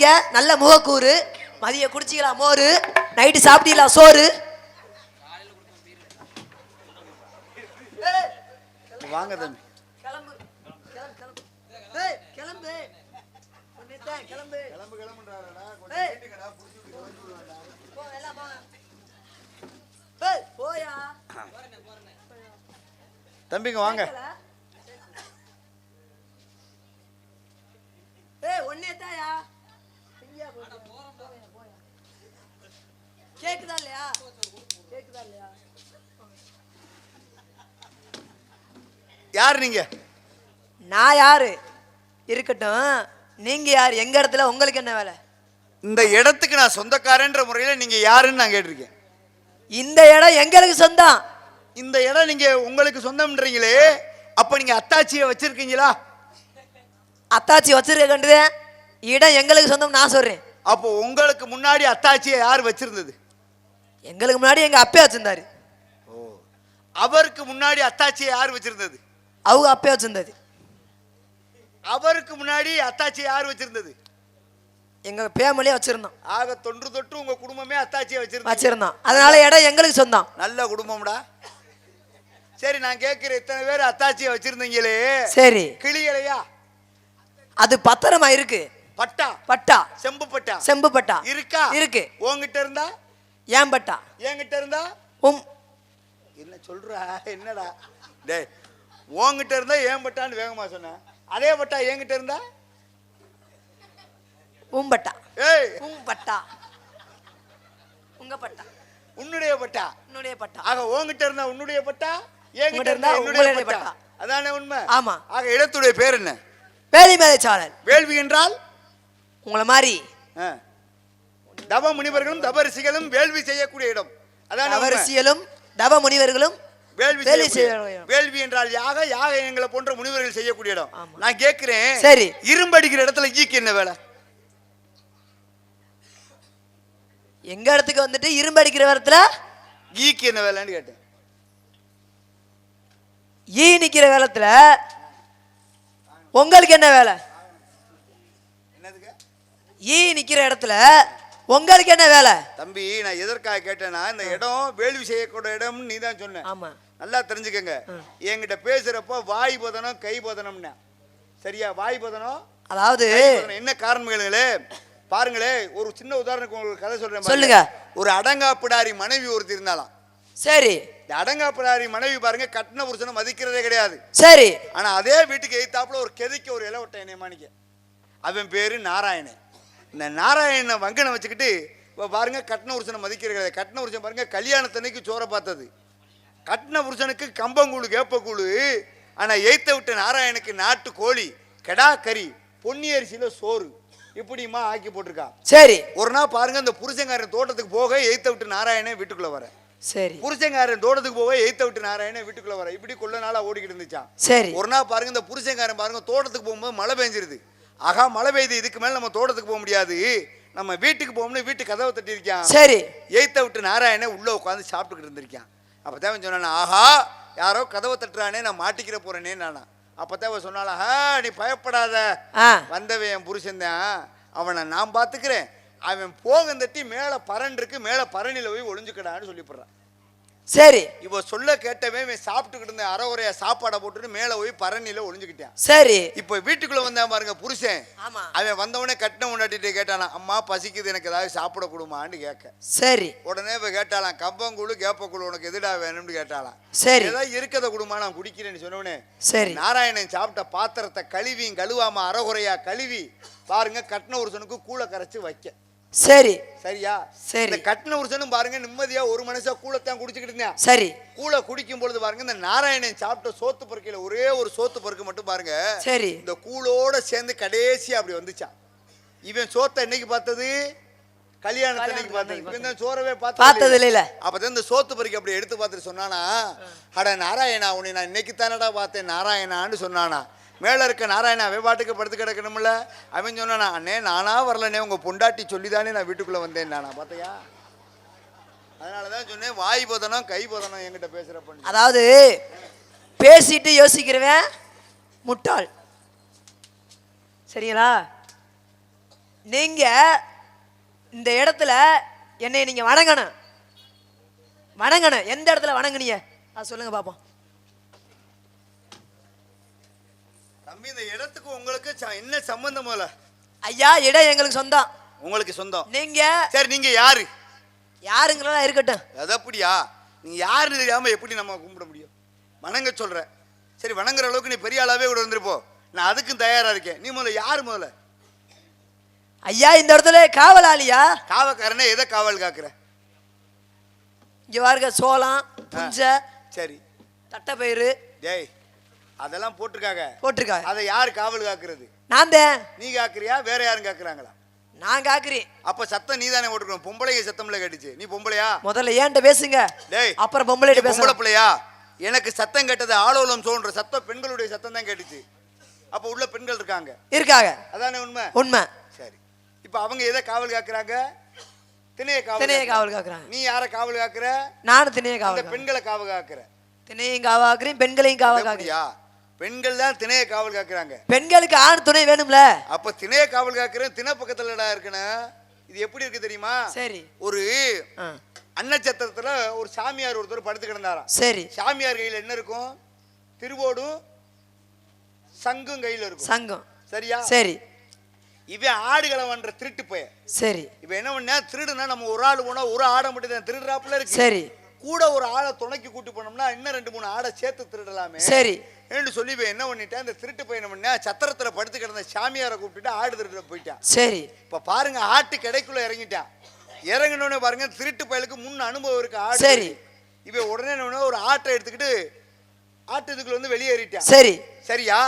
நீங்க நல்ல முகக்கூறு. மதிய குடிச்சிங்களா மோரு. நைட்டு சாப்பிட்டீங்களா சோறு? வாங்க தம்பி. கிளம்பு. கிளம்பு. கிளம்பு. கிளம்பு. கிளம்பு போயா. தம்பிங்க வாங்க. ஏய்? போயா, போயா. கேக்குதா இல்லையா? கேக்குதா இல்லையா? யார் நீங்க? நான் யாரு? இருக்கட்டும். நீங்க யார்? எங்க இடத்துல? உங்களுக்கு என்ன வேலை? இந்த இடத்துக்கு நான் சொந்தக்காரன்ற முறையில நீங்க யாருன்னு நான் கேட்டிருக்கேன். இந்த இடம் எங்களுக்கு சொந்தம். இந்த இடம் நீங்க உங்களுக்கு சொந்தம்ன்றீங்களே அப்ப நீங்க அத்தாச்சியை வச்சிருக்கீங்களா? அத்தாச்சி வச்சிருக்க கண்டுது இடம் எங்களுக்கு சொந்தம் நான் சொல்றேன். அப்போ உங்களுக்கு முன்னாடி அத்தாச்சியை யார் வச்சிருந்தது? எங்களுக்கு முன்னாடி எங்க அப்பே வச்சிருந்தாரு. அவருக்கு முன்னாடி அத்தாச்சியை யார் வச்சிருந்தது? அவங்க அப்பே வச்சிருந்தது. அவருக்கு முன்னாடி அத்தாச்சியை யார் வச்சிருந்தது? எங்க ஃபேமிலியே வச்சிருந்தோம். ஆக தொன்று தொட்டு உங்க குடும்பமே அத்தாச்சியை வச்சிருந்தது. வச்சிருந்தோம். அதனால இடம் எங்களுக்கு சொந்தம். நல்ல குடும்பம்டா. சரி நான் கேட்கிற இத்தனை பேர் அத்தாச்சியை வச்சிருந்தீங்களே. சரி. கிளிகளையா? அது பத்திரமா இருக்கு. பட்டா. பட்டா. செம்பு பட்டா. செம்பு பட்டா. இருக்கா? இருக்கு. உன்கிட்ட இருந்தா? ஏன் பட்டா? என்கிட்ட இருந்தா? உம். என்ன சொல்றா? என்னடா? டேய் உன்கிட்ட இருந்தா ஏன் பட்டான்னு வேகமா சொன்ன. அதே பட்டா என்கிட்ட இருந்தா? உம் பட்டா. ஏய். உம் பட்டா. உங்க பட்டா. உன்னுடைய பட்டா. உன்னுடைய பட்டா. ஆக உன்கிட்ட இருந்தா உன்னுடைய பட்டா என்கிட்ட இருந்தா உங்களுடைய பட்டா. அதானே உண்மை? ஆமா. ஆக இடத்துடைய பேர் என்ன? வேலி மேலைச்சாளர். வேள்வி என்றால்? உங்களை மாதிரி. தவ முனிவர்களும் தபரிசிகளும் வேள்வி செய்யக்கூடிய இடம். அதான் அவரிசியலும் தவ முனிவர்களும் வேள்வி வேள்வி என்றால் யாக யாக எங்களை போன்ற முனிவர்கள் செய்யக்கூடிய இடம். நான் கேட்கிறேன் சரி. இரும்படிக்கிற இடத்துல ஈக்கு என்ன வேலை? எங்க இடத்துக்கு வந்துட்டு இரும்பு அடிக்கிற இடத்துல? ஈக்கு என்ன வேலைன்னு கேட்டேன். ஈ நிக்கிற காலத்துல உங்களுக்கு என்ன வேலை? ஈ நிக்கிற இடத்துல உங்களுக்கு என்ன வேலை? தம்பி நான் எதற்காக கேட்டேன்னா இந்த இடம் வேள்வி செய்யக்கூடிய இடம்னு நீ தான் சொன்ன. ஆமா. நல்லா தெரிஞ்சுக்கங்க. என்கிட்ட பேசுறப்போ வாய் பதனம் கை பதனம்னா. சரியா? வாய் பதனம் அதாவது. என்ன காரணம் கேளுங்களே. பாருங்களே ஒரு சின்ன உதாரணத்துக்கு உங்களுக்கு கதை சொல்றேன். சொல்லுங்க. ஒரு அடங்காப்பிடாரி மனைவி ஒருத்தி இருந்தாலாம் சரி. இந்த அடங்காப்பிடாரி மனைவி பாருங்க கட்டின புருஷனை மதிக்கிறதே கிடையாது. சரி. ஆனா அதே வீட்டுக்கு எய்த்தாப்புல ஒரு கெதிக்க ஒரு இலை விட்ட என்னை மாணிக்க. அவன் பேரு நாராயணன். இந்த நாராயணனை வங்கனை வச்சுக்கிட்டு இப்ப பாருங்க கட்டின புருஷனை மதிக்கிறது கட்டின புருஷன் பாருங்க கல்யாணத்தன்னைக்கு சோற பார்த்தது. கட்டின புருஷனுக்கு கம்பங்கூழு கேப்பக்கூழு ஆனா எய்த்த விட்ட நாராயணுக்கு நாட்டு கோழி கெடா கறி பொன்னி அரிசியில சோறு இப்படிமா ஆக்கி போட்டிருக்கான் சரி. ஒரு நாள் பாருங்க இந்த புருஷங்காரன் தோட்டத்துக்கு போக எய்த்த விட்டு நாராயணன் வீட்டுக்குள்ள வர. சரி. புருஷங்காரன் தோட்டத்துக்கு போக எய்த்த விட்டு நாராயணன் வீட்டுக்குள்ள வர. இப்படி கொள்ள நாளா ஓடிக்கிட்டு இருந்துச்சான் சரி. ஒரு நாள் பாருங்க இந்த புருஷங்காரன் பாருங்க தோட்டத்துக்கு போகும்போது மழை பெஞ்சிருது. ஆகா மழை பெய்யுது இதுக்கு மேல நம்ம தோட்டத்துக்கு போக முடியாது. நம்ம வீட்டுக்கு போகணும்னு வீட்டு கதவை தட்டி இருக்கான் சரி. எய்த்த விட்டு நாராயணன் உள்ள உட்காந்து சாப்பிட்டுக்கிட்டு இருந்திருக்கான். அப்பதான் சொன்னானா ஆஹா யாரோ கதவை தட்டுறானே நான் மாட்டிக்கிற போறேனே நானா. அப்பதான் அவன் சொன்னாலா "ஆ, நீ பயப்படாத. வந்தவன் என் புருஷன் தான். அவனை நான் பார்த்துக்கிறேன். அவன் போகம் தட்டி மேலே பரன் இருக்கு மேலே பரணியில் போய் ஒளிஞ்சுக்கடான்னு சொல்லிவிடுறான் சரி. இவ சொல்ல கேட்டவன் இவன் சாப்பிட்டுக்கிட்டு இருந்த அரை உரையா சாப்பாடை போட்டுட்டு மேலே போய் பரணியில் ஒளிஞ்சுக்கிட்டான். சரி. இப்போ வீட்டுக்குள்ள வந்தான் பாருங்க புருஷன். ஆமா. அவன் வந்தவனே கட்டின உண்டாட்டிட்டு கேட்டானா அம்மா பசிக்குது எனக்கு ஏதாவது சாப்பிட கொடுமான்னு கேட்க. சரி. உடனே இப்ப கேட்டாலாம் கம்பங்கூழு கேப்பக்கூழு உனக்கு எதுடா வேணும்னு கேட்டாலாம். சரி. ஏதாவது இருக்கத குடுமா நான் குடிக்கிறேன்னு சொன்னவனே. சரி. நாராயணன் சாப்பிட்ட பாத்திரத்தை கழுவியும் கழுவாம அறகுறையா கழுவி பாருங்க கட்டின உருசனுக்கு கூளை கரைச்சு வைக்க. சரி. சரியா? சரி. இந்த கட்டின உருசனும் பாருங்க நிம்மதியா ஒரு மனுஷன் கூளைத்தான் குடிச்சுக்கிட்டு இருந்தான். சரி. கூளை குடிக்கும் பொழுது பாருங்க இந்த நாராயணன் சாப்பிட்ட சோத்து பருக்கையில ஒரே ஒரு சோத்து பருக்கு மட்டும் பாருங்க சரி. இந்த கூளோட சேர்ந்து கடைசியா அப்படி வந்துச்சான். இவன் சோத்தை என்னைக்கு பார்த்தது? கல்யாணத்தன்னைக்கு பார்த்தது? இவன் தான் சோறவே பார்த்தது? இல்லைல அப்பதான் இந்த சோத்து பறிக்க அப்படி எடுத்து பார்த்துட்டு சொன்னானா அட நாராயணா உன்னை நான் இன்னைக்கு தானடா பார்த்தேன் நாராயணான்னு சொன்னானா. மேலே இருக்க நாராயணா அவன் பாட்டுக்கு படுத்து கிடக்கணும்ல? அவன் சொன்னானா அண்ணே நானாக வரலண்ணே உங்கள் பொண்டாட்டி சொல்லிதானே நான் வீட்டுக்குள்ளே வந்தேன் நானா பார்த்தையா அதனாலதான் சொன்னேன் வாய் போதனம் கை போதனம் என்கிட்ட அதாவது பேசிட்டு யோசிக்கிறவன் முட்டாள். சரிங்களா? நீங்க இந்த இடத்துல என்னை நீங்க வணங்கணும். வணங்கணும். எந்த இடத்துல வணங்குனீங்க? அது சொல்லுங்க பாப்போம். தம்பி இந்த இடத்துக்கு உங்களுக்கு ச- என்ன சம்பந்தம் போல ஐயா இடம் எங்களுக்கு சொந்தம். உங்களுக்கு சொந்தம். நீங்க? சரி நீங்க யாரு? யாருங்களா இருக்கட்டும். அது அப்படியா? நீங்க யாருன்னு தெரியாம எப்படி நம்ம கும்பிட முடியும்? வணங்க சொல்ற சரி வணங்குற அளவுக்கு நீ பெரிய ஆளாவே கூட வந்துருப்போ நான் அதுக்கும் தயாரா இருக்கேன். நீ முதல்ல யாரு முதல்ல? ஐயா இந்த இடத்துல காவலாளியா? காவக்காரனே எதை காவல் காக்குற? இங்க பாருங்க சோளம் புஞ்சை சரி. தட்டைப்பயிறு. டேய் அதெல்லாம் போட்டிருக்காங்க. போட்டிருக்காங்க. அதை யார் காவல் காக்குறது? நான் தான் நீ காக்குறியா? வேற யாரும் காக்குறாங்களா? நான் காக்குறேன். அப்ப சத்தம் நீ தானே போட்டுக்கணும் பொம்பளைங்க சத்தம்ல கேட்டுச்சு. நீ பொம்பளையா? முதல்ல ஏன்ட்ட பேசுங்க. டேய் அப்புறம் பொம்பளை பொம்பளை பிள்ளையா? எனக்கு சத்தம் கேட்டது ஆலோலம் சோன்ற சத்தம் பெண்களுடைய சத்தம் தான் கேட்டுச்சு. அப்ப உள்ள பெண்கள் இருக்காங்க. இருக்காங்க. அதானே உண்மை? உண்மை. சரி. இப்ப அவங்க எதை காவல் காக்குறாங்க? திணைய காவல் திணைய. காவல் காக்குறாங்க. நீ யார காவல் காக்குற? நானும் திணைய காவல் காக்குறேன். பெண்களை காவல் காக்குற. திணையும் காவாக்குறேன் பெண்களையும் காவல் காக்குறேன். அப்படியா பெண்கள் தான் திணைய காவல் காக்குறாங்க. பெண்களுக்கு ஆண் துணை வேணும்ல? அப்ப திணைய காவல் காக்குறேன் திணை பக்கத்துலடா இருக்கணும் இது எப்படி இருக்கு தெரியுமா? சரி. ஒரு அன்னச்சத்திரத்துல ஒரு சாமியார் ஒருத்தர் படுத்து கிடந்தாராம். சரி. சாமியார் கையில என்ன இருக்கும்? திருவோடும் சங்கும் கையில இருக்கும். சங்கம். சரியா? சரி. இவன் ஆடுகளை வன்ற திருட்டு போய சரி. இப்ப என்ன பண்ணா திருடுனா நம்ம ஒரு ஆள் போனா ஒரு ஆடை மட்டும் தான் திருடுறாப்புல இருக்கு. சரி. கூட ஒரு ஆளை துணைக்கு கூட்டி போனோம்னா இன்னும் ரெண்டு மூணு ஆடை சேர்த்து திருடலாமே. சரி. என்று சொல்லி இவன் என்ன பண்ணிட்டான்? இந்த திருட்டு பையன் பண்ணா சத்திரத்துல படுத்து கிடந்த சாமியாரை கூப்பிட்டுட்டு ஆடு திருட போயிட்டான். சரி. இப்ப பாருங்க ஆட்டு கடைக்குள்ள இறங்கிட்டான். இறங்கினோடனே பாருங்க திருட்டு பயலுக்கு முன் அனுபவம் இருக்கு ஆடு சரி. இவன் உடனே ஒரு ஆட்டை எடுத்துக்கிட்டு ஆட்டு இதுக்குள்ள வந்து வெளியேறிட்டான் சரி. சரியா?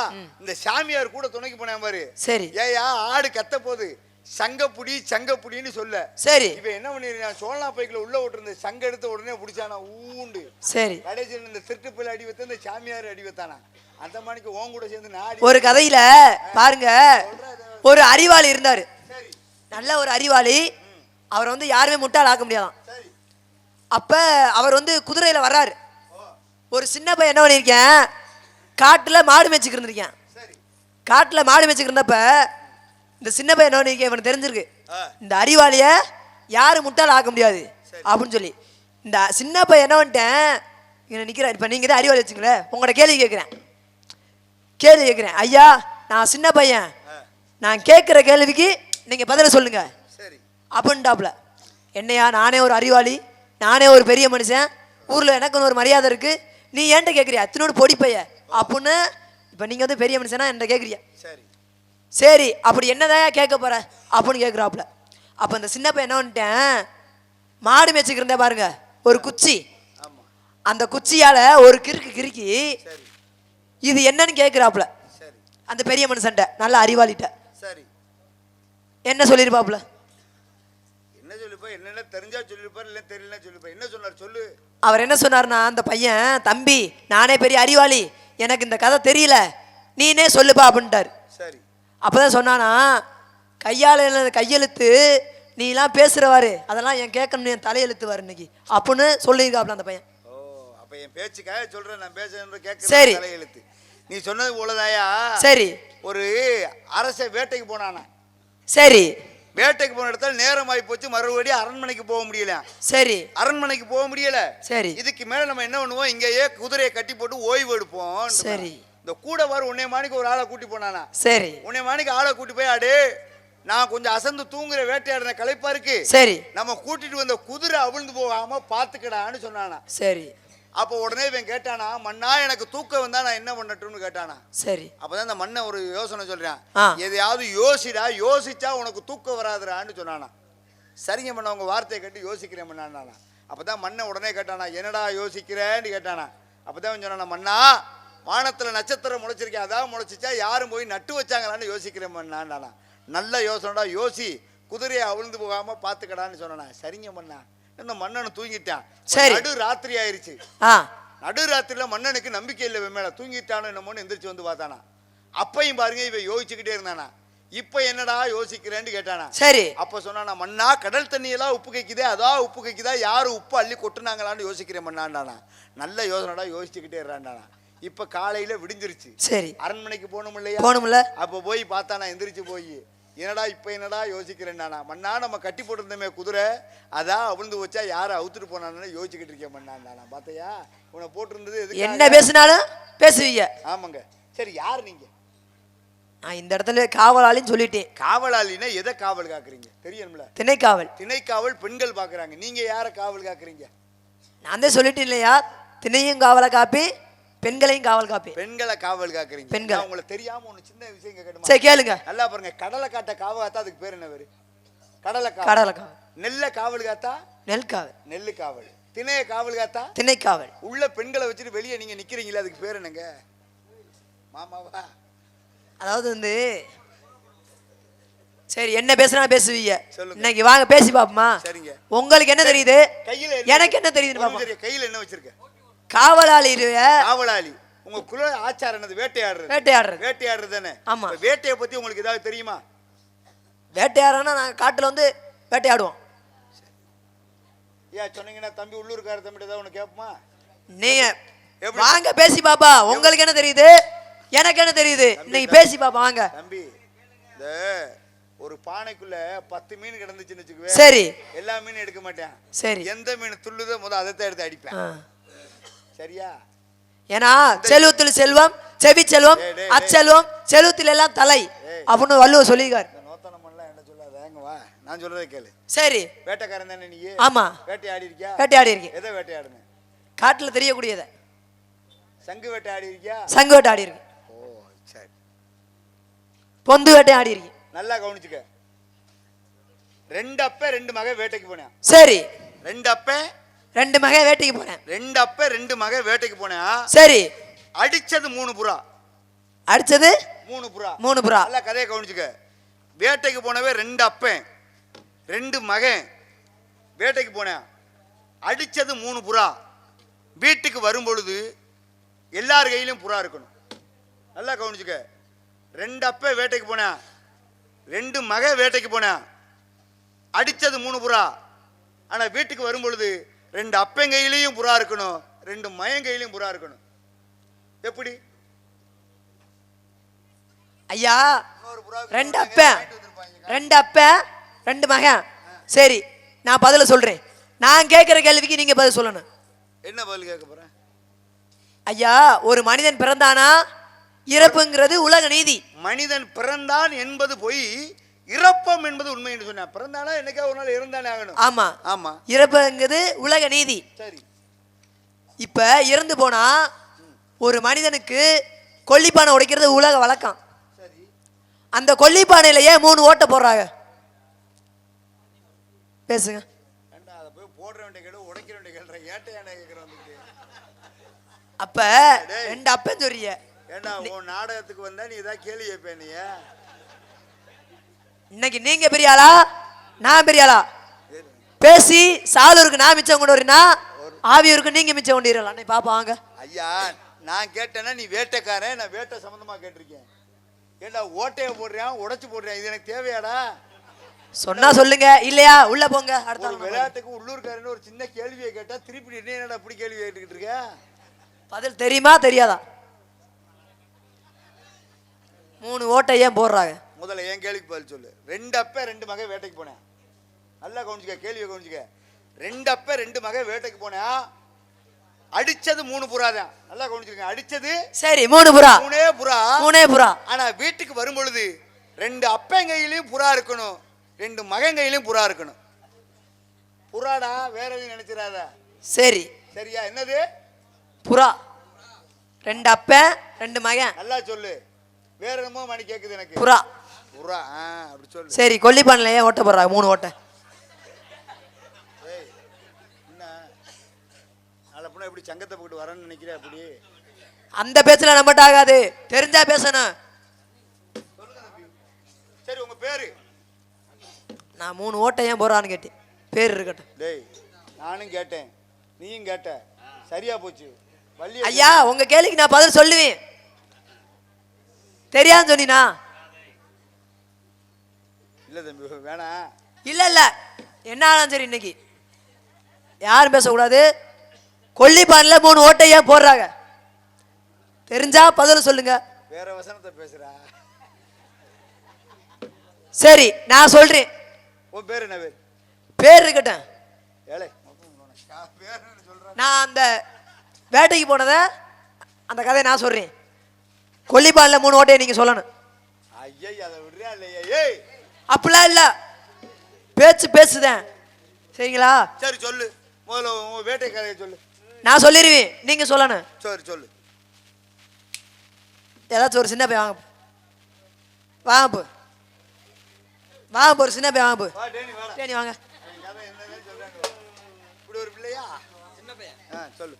இந்த சாமியார் கூட துணைக்கு போனேன் பாரு. சரி. ஏயா ஆடு கத்த போகுது. சங்கப்புடி சங்கப்புடின்னு சொல்ல. சரி. இவன் என்ன பண்ணிருக்கான் சோழனா பைக்கில் உள்ள விட்டுருந்த சங்க எடுத்த உடனே பிடிச்சானா? ஊண்டு. சரி. கடைசியில் இந்த திருட்டு பிள்ளை அடி வைத்த இந்த சாமியார் அடி வைத்தானா? அந்த மணிக்கு ஓன் கூட சேர்ந்து நாடி ஒரு கதையில பாருங்க ஒரு அறிவாளி இருந்தாரு. நல்ல ஒரு அறிவாளி. அவர் வந்து யாருமே முட்டாள் ஆக்க முடியாதாம் அப்ப அவர் வந்து குதிரையில வர்றாரு. ஒரு சின்ன பையன் என்ன பண்ணியிருக்கேன்? காட்டுல மாடு மேய்ச்சிக்கு இருந்திருக்கேன். சரி. காட்டுல மாடு மேய்ச்சிக்கு இருந்தப்ப இந்த சின்ன பையன் பண்ணியிருக்கேன் இவனுக்கு தெரிஞ்சிருக்கு. இந்த அறிவாளிய யாரும் முட்டாள் ஆக்க முடியாது அப்படின்னு சொல்லி. இந்த சின்ன பையன் என்ன பண்ணிட்டேன்? இங்கே நிற்கிறேன் இப்போ நீங்கள் தான் அறிவாளி வச்சுங்களேன் உங்களோட கேள்வி கேட்குறேன். கேள்வி கேட்குறேன். ஐயா நான் சின்ன பையன். நான் கேட்குற கேள்விக்கு நீங்கள் பதில சொல்லுங்க. சரி. அப்படின்ட்டாப்புல. என்னையா நானே ஒரு அறிவாளி. நானே ஒரு பெரிய மனுஷன். ஊரில் எனக்குன்னு ஒரு மரியாதை இருக்கு. நீ ஏன்ட்ட கேட்குறியா? அத்தனோடு பொடி பைய. அப்படின்னு இப்போ நீங்கள் வந்து பெரிய மனுஷனா என்கிட்ட கேட்குறியா? சரி. சரி அப்படி என்னதான் கேட்க போற? அப்படின்னு கேட்குறாப்புல. அப்போ இந்த சின்ன பையன் என்ன பண்ணிட்டேன்? மாடு மேய்ச்சிக்கு இருந்தேன் பாருங்க ஒரு குச்சி. அந்த குச்சியால ஒரு கிறுக்கு கிறுக்கி சரி. இது என்னன்னு கேட்குறாப்புல. சரி. அந்த பெரிய மனுஷன்ட்ட நல்ல அறிவாளிட்ட. சரி. என்ன சொல்லியிருப்பாப்புல? என்ன சொல்லிப்பா என்னென்ன தெரிஞ்சா சொல்லிருப்பார் இல்லை தெரியல சொல்லிருப்பா என்ன சொன்னார்? சொல்லு. அவர் என்ன சொன்னார்னா அந்த பையன் தம்பி நானே பெரிய அறிவாளி. எனக்கு இந்த கதை தெரியல. நீனே சொல்லுப்பா அப்படின்ட்டார். சரி. அப்பதான் சொன்னானா கையால் கையெழுத்து நீலாம் பேசுறவாரு அதெல்லாம் என் கேட்கணும் என் தலையெழுத்து வாரு இன்னைக்கு. அப்படின்னு சொல்லியிருக்காப்புல அந்த பையன். ஓ அப்ப என் பேச்சுக்காக சொல்றேன் நான் சரி. கேட்க தலையெழுத்து. நீ சொன்னது போலதாயா? சரி. ஒரு அரச வேட்டைக்கு போனானா? சரி. வேட்டைக்கு போன இடத்துல நேரம் ஆகி போச்சு மறுபடியும் அரண்மனைக்கு போக முடியல. சரி. அரண்மனைக்கு போக முடியல. சரி. இதுக்கு மேல நம்ம என்ன பண்ணுவோம்? இங்கேயே குதிரையை கட்டி போட்டு ஓய்வு எடுப்போம் சரி. இந்த கூட வர உன்னை மாணிக்கு ஒரு ஆளை கூட்டி போனானா? சரி. உன்னை மாணிக்கு ஆளை கூட்டி போய் ஆடு நான் கொஞ்சம் அசந்து தூங்குற வேட்டையாடின களைப்பா இருக்கு. சரி. நம்ம கூட்டிட்டு வந்த குதிரை அவிழ்ந்து போகாம பாத்துக்கடான்னு சொன்னானா. சரி. அப்போ உடனே இவன் கேட்டானா மண்ணா எனக்கு தூக்கம் வந்தா நான் என்ன பண்ணட்டும்னு கேட்டானா. சரி. அப்பதான் அந்த மண்ணை ஒரு யோசனை சொல்றான். எதையாவது யோசிடா யோசிச்சா உனக்கு தூக்கம் வராதுடான்னு சொன்னானா. சரிங்க மண்ணா உங்க வார்த்தையை கேட்டு யோசிக்கிறேன் மண்ணானா அப்பதான் மண்ணை உடனே கேட்டானா என்னடா யோசிக்கிறேன்னு கேட்டானா. அப்பதான் சொன்னானா மண்ணா வானத்துல நட்சத்திரம் முளைச்சிருக்கேன் அதான் முளைச்சிச்சா யாரும் போய் நட்டு வச்சாங்களான்னு யோசிக்கிறேன் மண்ணாண்டானா நல்ல யோசனைடா யோசி குதிரையை அவிழ்ந்து போகாம பாத்துக்கடான்னு சொன்னானா. சரிங்க மண்ணா. இந்த மன்னனு தூங்கிட்டான். சரி. நடு ராத்திரி ஆயிருச்சு. ஆ. நடு ராத்திரில மன்னனுக்கு நம்பிக்கை இல்லை மேல. தூங்கிட்டானோ என்னமோன்னு எந்திரிச்சு வந்து பார்த்தானா. அப்பையும் பாருங்க இவன் யோசிச்சுக்கிட்டே இருந்தானா. இப்ப என்னடா யோசிக்கிறேன்னு கேட்டானா. சரி. அப்ப சொன்னானா மண்ணா கடல் தண்ணியெல்லாம் உப்பு கைக்குதே அதான் உப்பு கைக்குதா யாரும் உப்பு அள்ளி கொட்டுனாங்களான்னு யோசிக்கிறேன் மண்ணாண்டானா நல்ல யோசனைடா யோசிச்சுக்கிட்டே இருறாண்டானா இப்ப காலையில விடிஞ்சிருச்சு. சரி. அரண்மனைக்கு போகணும் இல்லையா? போகணும்ல. அப்ப போய் பார்த்தா நான் எந்திரிச்சு போய் என்னடா இப்ப என்னடா யோசிக்கிறேன் நானா? மண்ணா நம்ம கட்டி போட்டிருந்தோமே குதிரை. அதான் அவிழ்ந்து வச்சா யாரை அவுத்துட்டு போனான்னு யோசிச்சுக்கிட்டு இருக்கேன் மண்ணா நானா. பார்த்தையா உன்னை போட்டிருந்தது? என்ன பேசினாலும் பேசுவீங்க. ஆமாங்க. சரி யார் நீங்க? நான் இந்த இடத்துல காவலாளின்னு சொல்லிட்டேன். காவலாளினா எதை காவல் காக்குறீங்க? தெரியணும்ல திணைக்காவல். திணைக்காவல் பெண்கள் பாக்குறாங்க. நீங்க யாரை காவல் காக்குறீங்க? நான் தான் சொல்லிட்டேன் இல்லையா? திணையும் காவலை காப்பி பெண்களையும் காவல் காப்பி பெண்களை காவல் காக்குறீங்க. பெண்கள். நான் உங்களை தெரியாம ஒண்ணு சின்ன விஷயம் கேட்கணுமா சரி கேளுங்க. நல்லா பாருங்க. கடலை காட்ட காவல் காத்தா அதுக்கு பேர் என்ன பேரு? கடலை காவல். கடலை காவல். நெல்லை காவல் காத்தா? நெல் காவல். நெல்லு காவல். திணைய காவல் காத்தா? திணைக்காவல் உள்ள பெண்களை வச்சுட்டு வெளியே நீங்க நிக்கிறீங்களா அதுக்கு பேர் என்னங்க? மாமாவா? அதாவது வந்து சரி என்ன பேசுனா பேசுவீங்க. இன்னைக்கு வாங்க பேசி பாப்போமா சரிங்க. உங்களுக்கு என்ன தெரியுது? கையில எனக்கு என்ன தெரியாது. கையில என்ன வச்சிருக்க? காவலாளி காவலாளி. உங்க குல ஆச்சாரம் என்னது? வேட்டையாடுறது. வேட்டையாடுறது. வேட்டையாடுறது தானே? ஆமா. வேட்டையை பத்தி உங்களுக்கு ஏதாவது தெரியுமா? வேட்டையாடுறோம்னா நான் காட்டுல வந்து வேட்டையாடுவோம். ஏன் சொன்னீங்கன்னா தம்பி உள்ளூர்கார தம்பி ஏதாவது ஒன்று கேட்போமா? நீங்க? வாங்க பேசி பாப்பா. உங்களுக்கு என்ன தெரியுது? எனக்கு என்ன தெரியுது? இன்னைக்கு பேசி பாப்பா வாங்க. தம்பி இந்த ஒரு பானைக்குள்ள பத்து மீன் கிடந்துச்சுன்னு வச்சுக்குவே சரி. எல்லா மீனும் எடுக்க மாட்டேன். சரி. எந்த மீன் துள்ளுதோ முத அதை தான் எடுத்து அடிப்பேன். சரியா? ஏன்னா செல்வத்தில் செல்வம் செவி செல்வம் அச்செல்வம் செல்வத்தில் எல்லாம் தலை. அப்படின்னு வள்ளுவர் சொல்லியிருக்காரு. நான் சொல்றதை கேளு. சரி. வேட்டைக்காரன் தானே நீ? ஆமா. வேட்டையாடி இருக்கியா வேட்டையாடி இருக்கேன் எதை வேட்டையாடுன காட்டுல தெரியக்கூடியத. சங்கு வேட்டையாடி இருக்கியா சங்கு வேட்டையாடி இருக்கேன் ஓ சரி. பொந்து வேட்டையாடி இருக்கேன் நல்லா கவனிச்சுக்க. ரெண்டு அப்ப ரெண்டு மக வேட்டைக்கு போனேன். சரி. ரெண்டு அப்ப ரெண்டு மகன் வேட்டைக்கு போனேன். ரெண்டு அப்ப ரெண்டு மக வேட்டைக்கு போனேன். சரி. அடிச்சது மூணு புறா. அடிச்சது மூணு புறா. மூணு புறா. நல்லா கதையை கவனிச்சுக்க. வேட்டைக்கு போனவே ரெண்டு அப்பன் ரெண்டு மகன் வேட்டைக்கு போனேன். அடிச்சது மூணு புறா. வீட்டுக்கு வரும் பொழுது எல்லார் கையிலும் புறா இருக்கணும். நல்லா கவனிச்சுக்க. ரெண்டு அப்ப வேட்டைக்கு போனேன். ரெண்டு மக வேட்டைக்கு போனேன். அடிச்சது மூணு புறா. ஆனா வீட்டுக்கு வரும் பொழுது ரெண்டு அப்பன் கையிலையும் புறா இருக்கணும் ரெண்டு மயன் கையிலையும் புறா இருக்கணும். எப்படி? ஐயா ரெண்டு அப்பன் ரெண்டு அப்பன் ரெண்டு மகன். சரி நான் பதில சொல்றேன். நான் கேட்குற கேள்விக்கு நீங்க பதில் சொல்லணும். என்ன பதில் கேட்க போறேன் ஐயா ஒரு மனிதன் பிறந்தானா? இறப்புங்கிறது உலக நீதி. மனிதன் பிறந்தான் என்பது பொய் இறப்பம் என்பது உண்மை என்று சொன்னான் பிறந்தானா என்னைக்கா ஒரு நாள் இறந்தானே ஆகணும். ஆமா. ஆமா. இறப்புங்கிறது உலக நீதி. சரி. இப்ப இறந்து போனா ஒரு மனிதனுக்கு கொல்லிப்பானை உடைக்கிறது உலக வழக்கம். சரி. அந்த கொல்லிப்பானையிலேயே மூணு ஓட்டை போடுறாங்க. பேசுங்க. அதை அப்ப ரெண்டு அப்பன் சொல்றீங்க ஏண்டா உன் நாடகத்துக்கு வந்தா நீ ஏதாவது கேள்வி கேட்பே நீ? இன்னைக்கு நீங்க பெரிய ஆளா நான் பெரிய ஆளா பேசி சாலூருக்கு நான் மிச்சம் கொண்டு வரீனா ஆவியூருக்கு நீங்க மிச்சம் கொண்டு வரலாம் அன்னை பாப்பா வாங்க. ஐயா நான் கேட்டேன்னா நீ வேட்டைக்காரன் நான் வேட்டை சம்பந்தமா கேட்டிருக்கேன். ஏண்டா ஓட்டையை போடுறியான் உடைச்சு போடுறியான் இது எனக்கு தேவையாடா? சொன்னா சொல்லுங்க. இல்லையா? உள்ள போங்க. அடுத்த. விளையாட்டுக்கு உள்ளூர்காரன்னு ஒரு சின்ன கேள்வியை கேட்டா திருப்பி நீ என்னடா அப்படி கேள்வி கேட்டுக்கிட்டு இருக்க? பதில் தெரியுமா? தெரியாதா? மூணு ஓட்டை ஏன் போடுறாங்க? முதல்ல என் கேள்விக்கு பதில் சொல்லு. ரெண்டு அப்ப ரெண்டு மக வேட்டைக்கு போனேன். நல்லா கவனிச்சுக்க கேள்வியை கவனிச்சுக்க. ரெண்டு அப்ப ரெண்டு மக வேட்டைக்கு போனேன். அடிச்சது மூணு புறா தான். நல்லா கவனிச்சுக்க அடிச்சது சரி மூணு புறா. மூணே புறா. மூணே புறா. ஆனா வீட்டுக்கு வரும் பொழுது ரெண்டு அப்பன் கையிலையும் புறா இருக்கணும். ரெண்டு மகன் கையிலையும் புறா இருக்கணும். புறாடா வேற எதுவும் நினைச்சிடாத. சரி. சரியா? என்னது? புறா. ரெண்டு அப்பன் ரெண்டு மகன். நல்லா சொல்லு. வேற என்னமோ மணி கேக்குது எனக்கு. புறா. புறா அப்படி சொல்லு. சரி கொல்லிப்பானில் ஏன் ஓட்ட போடுறாங்க மூணு ஓட்டை. நாளை எப்படி சங்கத்தை போட்டு வரேன்னு நினைக்கிறேன் அப்படி? அந்த பேச்சுல நம்மகிட்ட ஆகாது. தெரிஞ்சா பேசணும். சரி உங்க பேரு? நான் மூணு ஓட்டை ஏன் போடுறான்னு கேட்டேன். பேர் இருக்கட்டும். டேய் நானும் கேட்டேன். நீயும் கேட்ட. சரியா போச்சு. ஐயா உங்க கேள்விக்கு நான் பதில் சொல்லுவேன். தெரியாதுன்னு சொன்னீனா? இல்ல தம்பி வேணாம் இல்ல இல்ல. என்ன ஆனாலும் சரி இன்னைக்கு. யாரும் பேசக்கூடாது. கொல்லிப்பானில் மூணு ஓட்டை ஏன் போடுறாங்க? தெரிஞ்சா பதில் சொல்லுங்க. வேற வசனத்தை பேசுறா. சரி நான் சொல்றேன். உன் பேர் என்ன பேர்? பேர் இருக்கட்டும். நான் அந்த வேட்டைக்கு போனதை அந்த கதையை நான் சொல்றேன். கொல்லிப்பாலில் மூணு ஓட்டையை நீங்க சொல்லணும். ஐயா அதை விடுறியா இல்லையா? ஏய் அப்படிலாம் இல்லை. பேச்சு பேசுதேன். சரிங்களா? சரி சொல்லு. முதல்ல உன் வேட்டை கதையை சொல்லு. நான் சொல்லிடுவேன் நீங்க சொல்லணும். சரி சொல்லு. ஏதாச்சும் ஒரு சின்ன பையன் வாங்க. வாங்க போ. வாங்க போ ஒரு சின்ன பையன் வாங்க போ. வா டேனி வாங்க. இப்படி ஒரு பிள்ளையா? சின்ன பையன். ஆ சொல்லு.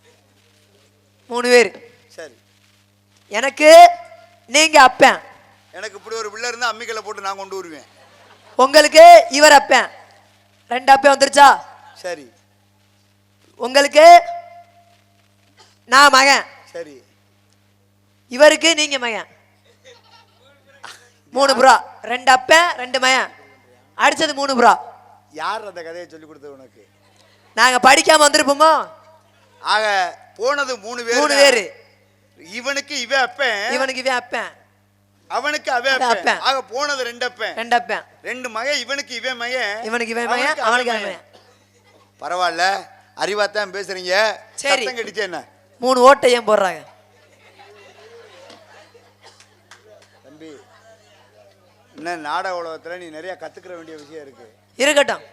மூணு பேர். சரி. எனக்கு நீங்க அப்பன். எனக்கு இப்படி ஒரு பிள்ளை இருந்தா அம்மிக்கல்ல போட்டு நான் கொண்டு வருவேன். உங்களுக்கு இவர் அப்பன். ரெண்டு அப்பன் வந்துருச்சா? சரி. உங்களுக்கு நான் மகன். சரி. இவருக்கு நீங்க மகன். மூணு புறா. ரெண்டு அப்பன் ரெண்டு மகன். அடிச்சது மூணு புறா. யார் அந்த கதையை சொல்லி கொடுத்தது உனக்கு? நாங்க படிக்காம வந்திருப்போமோ? ஆக போனது மூணு பேர் மூணு பேரு. இவனுக்கு இவன் அப்பன். இவனுக்கு இவன் அப்பன். அவனுக்கு அவன் அவன் அப்பன். ஆக போனது ரெண்டு அப்பன் ரெண்டு அப்பன் ரெண்டு மகன் இவனுக்கு இவன் மகன் இவனுக்கு இவன் மகன் அவனுக்கு அவன் பரவாயில்ல அறிவாத்தான் பேசுறீங்க. சரி. கடிச்சு என்ன? மூணு ஓட்டை ஏன் போடுறாங்க? தம்பி இன்னும் நாடக உலகத்துல நீ நிறைய கத்துக்கிற வேண்டிய விஷயம் இருக்கு. இருக்கட்டும்.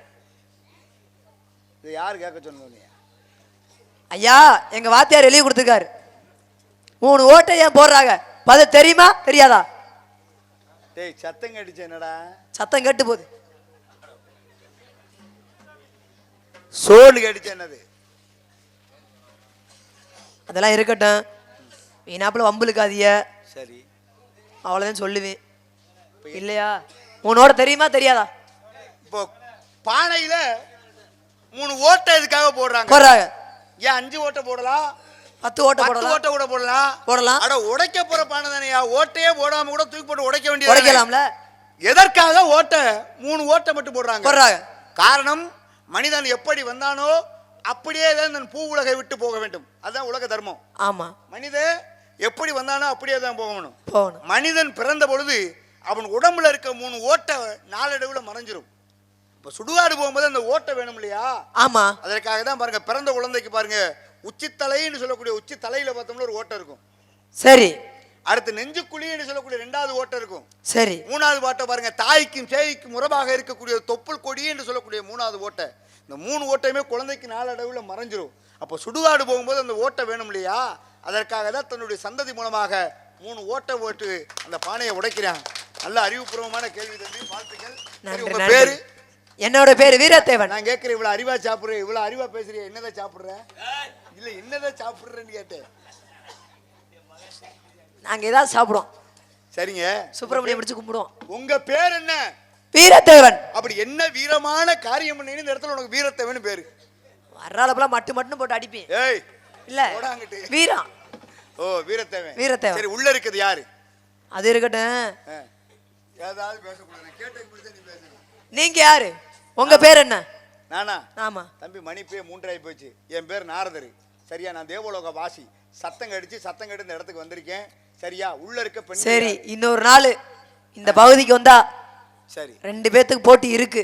இது யார் கேட்க சொன்னது ஐயா எங்க வாத்தியார் எழுதி கொடுத்துருக்காரு. மூணு ஓட்டை ஏன் போடுறாங்க? பதில் தெரியுமா? தெரியாதா? டேய் சத்தம் கடிச்சு என்னடா? சத்தம் கேட்டு போகுது. சோறு கடிச்சு என்னது? அதெல்லாம் இருக்கட்டும். வீணாப்புல வம்புலுக்காதிய சரி. அவ்வளோதான் சொல்லுவேன். இல்லையா? ஓட்டை தெரியுமா தெரியாதா? இப்போ பானையில மூணு ஓட்டை இதுக்காக போடுறாங்க? போடுறாங்க. ஏன் அஞ்சு ஓட்டை போடலாம்? பத்து ஓட்டை போடலாம். ஓட்டை கூட போடலாம். போடலாம். அட உடைக்க போற பானை தானேயா? ஓட்டையே போடாம கூட தூக்கி போட்டு உடைக்க வேண்டியது உடைக்கலாம்ல. எதற்காக ஓட்டை மூணு ஓட்டை மட்டும் போடுறாங்க? போடுறாங்க. காரணம் மனிதன் எப்படி வந்தானோ அப்படியே தான் தன் பூ உலகை விட்டு போக வேண்டும். அதுதான் உலக தர்மம். ஆமா. மனிதன் எப்படி வந்தானோ அப்படியே தான் போகணும். போகணும். மனிதன் பிறந்த பொழுது அவன் உடம்புல இருக்க மூணு ஓட்டை நாளடைவில் மறைஞ்சிரும். இப்போ சுடுகாடு போகும்போது அந்த ஓட்டை வேணும் இல்லையா? ஆமா. அதற்காக தான் பாருங்க பிறந்த குழந்தைக்கு பாருங்க உச்சித்தலைன்னு சொல்லக்கூடிய உச்சி தலையில பார்த்தோம்னா ஒரு ஓட்டை இருக்கும். சரி. அடுத்து நெஞ்சுக்குழின்னு சொல்லக்கூடிய ரெண்டாவது ஓட்டை இருக்கும். சரி. மூணாவது ஓட்டை பாருங்க தாய்க்கும் சேய்க்கும் உறவாக இருக்கக்கூடிய தொப்புள் கொடி என்று சொல்லக்கூடிய மூணாவது ஓட்டை. இந்த மூணு ஓட்டையுமே குழந்தைக்கு நாளடைவில் மறைஞ்சிரும். அப்போ சுடுகாடு போகும்போது அந்த ஓட்டை வேணும் இல்லையா? அதற்காக தான் தன்னுடைய சந்ததி மூலமாக மூணு ஓட்டை ஓட்டு அந்த பானையை உடைக்கிறான். நல்ல அறிவுபூர்வமான கேள்வி தம்பி வாழ்த்துக்கள். உங்க பேரு? என்னோட பேர் வீரத்தேவன். நான் கேட்கிறேன் இவ்வளவு அறிவா சாப்பிடுறேன் இவ்வளவு அறிவா பேசுறீங்க என்னதான் சாப்பிடுற? இல்ல என்னதான் சாப்பிடுறேன்னு கேட்டேன். நாங்க ஏதாவது சாப்பிடுவோம் சரிங்க. சுப்பிரமணியம் பிடிச்சு கும்பிடுவோம். உங்க பேர் என்ன? வீரத்தேவன். அப்படி என்ன வீரமான காரியம் பண்ணீங்கன்னு இந்த இடத்துல உனக்கு வீரத்தேவன் பேரு? வர்றாளப்பெல்லாம் மட்டு மட்டும் போட்டு அடிப்பேன். ஏய் இல்ல. வீரம். ஓ வீரத்தேவன். வீரத்தேவன். சரி உள்ள இருக்குது யாரு? அது இருக்கட்டும். ஏதாவது பேசக்கூடாது. கேட்டதுக்கு பிடிச்ச நீ பேசணும் நீங்க யாரு? உங்க பேர் என்ன? நானா? ஆமா. தம்பி மணி பே மூன்றாயி போச்சு. என் பேர் நாரதர். சரியா நான் தேவலோக வாசி. சத்தம் கடிச்சு சத்தம் கடி இந்த இடத்துக்கு வந்திருக்கேன். சரியா உள்ள இருக்க பெண் சரி இன்னொரு நாள். இந்த பகுதிக்கு வந்தா சரி. ரெண்டு பேத்துக்கு போட்டி இருக்கு.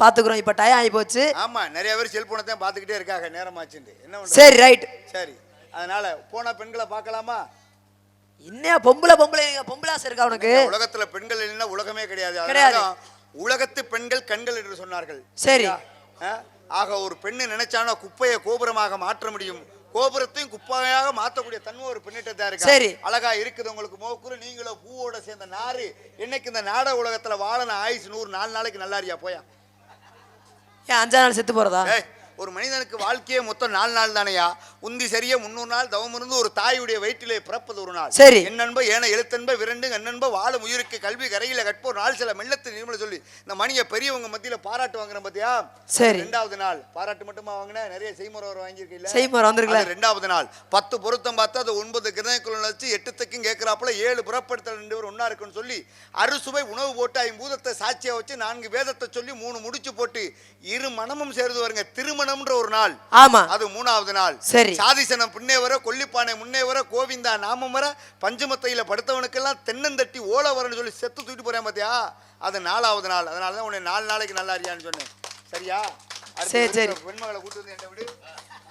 பாத்துக்கிறோம் இப்ப டயம் ஆகி போச்சு. ஆமா நிறைய பேர் செல்போனை தான் பார்த்துக்கிட்டே இருக்காங்க நேரமாச்சுட்டு என்ன பண்றது? சரி ரைட் சரி. அதனால போன பெண்களை பார்க்கலாமா? என்ன பொம்பளை பொம்பளை பொம்பளை இருக்கா உனக்கு? உலகத்துல பெண்கள் இல்லைன்னா உலகமே கிடையாது. கிடையாது. உலகத்து பெண்கள் கண்கள் என்று சொன்னார்கள். சரி. ஆக ஒரு பெண்ணு நினைச்சானா குப்பையை கோபுரமாக மாற்ற முடியும். கோபுரத்தையும் குப்பையாக மாற்றக்கூடிய தன்மை ஒரு பெண்ணிட்ட இருக்கா? சரி. அழகா இருக்குது உங்களுக்கு மோக்குரு நீங்களும் பூவோட சேர்ந்த நாறு. என்னைக்கு இந்த நாடக உலகத்துல வாழன ஆயுசு நூறு நாலு நாளைக்கு நல்லாரியா போயா. ஏன் அஞ்சாறு நாள் செத்து போறதா? ஒரு மனிதனுக்கு வாழ்க்கையே மொத்தம் நாலு நாள் தானையா? உந்தி சரியா முன்னூறு நாள் தவம் இருந்து ஒரு தாயுடைய வயிற்றிலே பிறப்பது ஒரு நாள். சரி. என்னன்ப ஏன எழுத்தன்ப விரண்டு எண்ணன்ப வாழும் உயிருக்கு கல்வி கரையில கற்போர் நாள் சில மெல்லத்து நிர்மல சொல்லி இந்த மணியை பெரியவங்க மத்தியில பாராட்டு வாங்குறேன் பாத்தியா? சரி. ரெண்டாவது நாள். பாராட்டு மட்டுமா வாங்கின நிறைய செய்முறை வர வாங்கியிருக்கீல்ல? செய்முறை வந்திருக்குல்ல? அது ரெண்டாவது நாள். பத்து பொருத்தம் பார்த்தா அது ஒன்பது கிரகக்குள்ள வச்சு எட்டு தக்கும் கேட்கிறாப்புல ஏழு புறப்படுத்தல் ரெண்டு பேரும் ஒண்ணா இருக்குன்னு சொல்லி அறுசுவை உணவு போட்டு ஐம்பூதத்தை சாட்சியா வச்சு நான்கு வேதத்தை சொல்லி மூணு முடிச்சு போட்டு இரு மனமும் சேருது வருங்க திருமண திருமணம்ன்ற ஒரு நாள். ஆமா. அது மூணாவது நாள். சரி. சாதிசனம் பின்னே வர கொல்லிப்பானை முன்னே வர கோவிந்தா நாமம் வர பஞ்சமத்தையில படுத்தவனுக்கெல்லாம் தென்னந்தட்டி ஓலை வரன்னு சொல்லி செத்து தூக்கிட்டு போறேன் பாத்தியா? அது நாலாவது நாள். அதனால தான் உன்னை நாலு நாளைக்கு நல்லா இருக்கியான்னு சொன்னேன். சரியா? சரி, சரி. பெண்மகளை கூட்டு வந்து என்ன விடு.